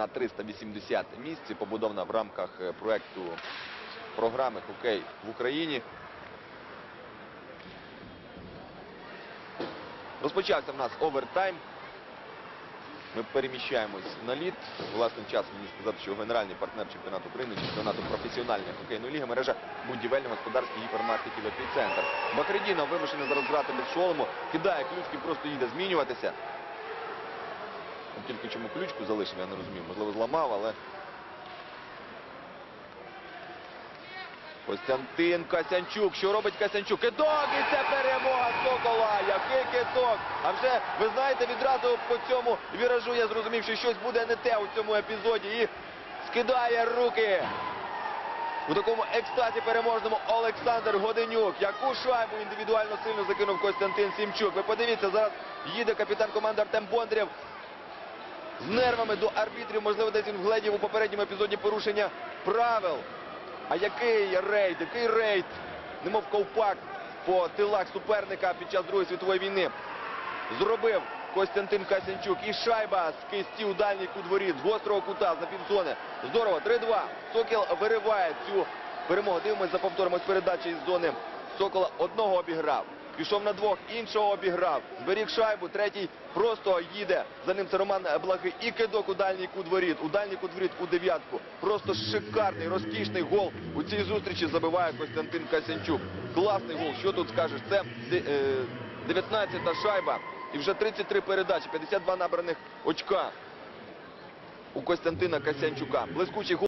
на 380 місці, побудована в рамках е, проекту програми Хокей в Україні. Розпочався в нас овертайм. Ми переміщаємось на лід. Власним час мені сказати, що генеральний партнер чемпіонату України, чемпіонату професіональної хокейної ліги, мережа будівельно-господарських гіпермаркетів «Епіцентр». Бакредінов вимушений зараз грати без шолому, кидає ключки, просто їде змінюватися. От Тільки чому ключку залишив, я не розумію. Можливо, зламав, але. Костянтин Касянчук. Що робить Касянчук? Кидок! І це перемога Сокола! Який кидок! А вже, ви знаєте, відразу по цьому віражу я зрозумів, що щось буде не те у цьому епізоді. І скидає руки. У такому екстазі переможному Олександр Годенюк. Яку шайбу індивідуально сильно закинув Костянтин Сімчук. Ви подивіться, зараз їде капітан команди Артем Бондарєв з нервами до арбітрів. Можливо, десь він вгледів у попередньому епізоді порушення правил. А який рейд, який рейд, немов ковпак по тилах суперника під час Другої світової війни. Зробив Костянтин Касянчук. І шайба з кисті у дальній кут з гострого кута, з напівзони. Здорово, 3-2. Сокіл вириває цю перемогу. Дивимось за повтором ось передачі із зони. Сокола одного обіграв. Пішов на двох, іншого обіграв. Зберіг шайбу, третій просто їде. За ним це Роман Благий. І кидок у дальній кут. У дальній кут воріт у дев'ятку. Просто шикарний, розкішний гол. У цій зустрічі забиває Костянтин Касянчук. Класний гол. Що тут скажеш? Це е, 19-та шайба. І вже 33 передачі, 52 набраних очка у Костянтина Касянчука. Блискучий гол.